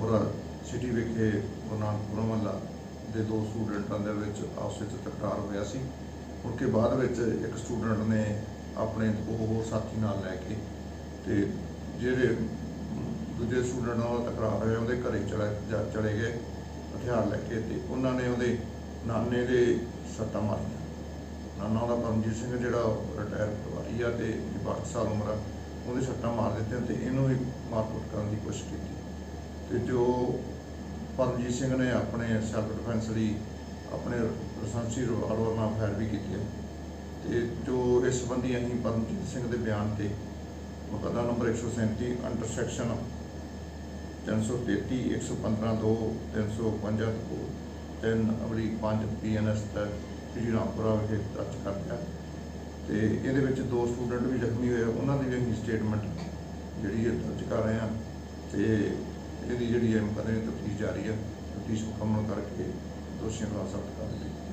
Rampura city ਵਿਖੇ ਗੁਰੂ ਨਾਨਕਪੁਰਾ ਮਹੱਲਾ ਦੇ ਦੋ ਸਟੂਡੈਂਟਾਂ ਦੇ ਵਿੱਚ ਆਪਸ ਵਿੱਚ ਤਕਰਾਰ ਹੋਇਆ ਸੀ। ਮੁੜ ਕੇ ਬਾਅਦ ਵਿੱਚ ਇੱਕ ਸਟੂਡੈਂਟ ਨੇ ਆਪਣੇ ਦੋ ਹੋਰ ਸਾਥੀ ਨਾਲ ਲੈ ਕੇ ਤੇ ਜਿਹੜੇ ਦੂਜੇ ਸਟੂਡੈਂਟ ਨਾਲ ਤਕਰਾਰ ਹੋਇਆ, ਉਹਦੇ ਘਰੇ ਚਲੇ ਜਾ- ਚਲੇ ਗਏ, ਹਥਿਆਰ ਲੈ ਕੇ ਤੇ ਉਹਨਾਂ ਨੇ ਉਹਦੇ ਨਾਨੇ ਦੇ ਸੱਟਾਂ ਮਾਰੀਆਂ। ਨਾਨਾ ਉਹਦਾ ਪਰਮਜੀਤ ਸਿੰਘ ਜਿਹੜਾ ਰਿਟਾਇਰ ਪਟਵਾਰੀ ਆ ਤੇ 62 ਸਾਲ ਉਮਰ ਆ, ਉਹਦੇ ਸੱਟਾਂ ਮਾਰ ਦਿੱਤੀਆਂ ਤੇ ਇਹਨੂੰ ਵੀ ਮਾਰਕੁੱਟ ਕਰਨ ਦੀ ਕੋਸ਼ਿਸ਼ ਕੀਤੀ। ਤੇ ਜੋ ਪਰਮਜੀਤ ਸਿੰਘ ਨੇ ਆਪਣੇ ਸੈਲਫ ਡਿਫੈਂਸ ਲਈ ਆਪਣੇ ਲਾਇਸੈਂਸੀ ਰਿਵਾਲਵਰ ਨਾਲ ਫਾਇਰ ਵੀ ਕੀਤੀ ਹੈ ਤੇ ਜੋ ਇਸ ਸੰਬੰਧੀ ਅਸੀਂ ਪਰਮਜੀਤ ਸਿੰਘ ਦੇ ਬਿਆਨ ਤੇ ਮੁਕੱਦਮਾ ਨੰਬਰ 137 ਅੰਡਰ ਸੈਕਸ਼ਨ 333 115 2 352 3 ਅਵਲੀ 5 ਪੀਐਨਐਸ ਤੱਕ ਸ੍ਰੀ ਰਾਮਪੁਰਾ ਵਿਖੇ ਦਰਜ ਕਰ ਲਿਆ। ਤੇ ਇਹਦੇ ਵਿੱਚ ਦੋ ਸਟੂਡੈਂਟ ਵੀ ਜ਼ਖਮੀ ਹੋਏ ਉਹਨਾਂ ਦੀ ਵੀ ਅਸੀਂ ਸਟੇਟਮੈਂਟ ਜਿਹੜੀ ਹੈ ਦਰਜ ਕਰ ਰਹੇ ਹਾਂ। ਤੇ ਇਹਦੀ ਜਿਹੜੀ ਹੈ ਮੁਕੱਦਮੇ ਦੀ ਤਫਤੀਸ਼ ਜਾਰੀ ਹੈ, ਤਫਤੀਸ਼ ਮੁਕੰਮਲ ਕਰਕੇ ਦੋਸ਼ੀਆਂ ਖਿਲਾਫ ਸਖਤ ਦਿੱਤੀ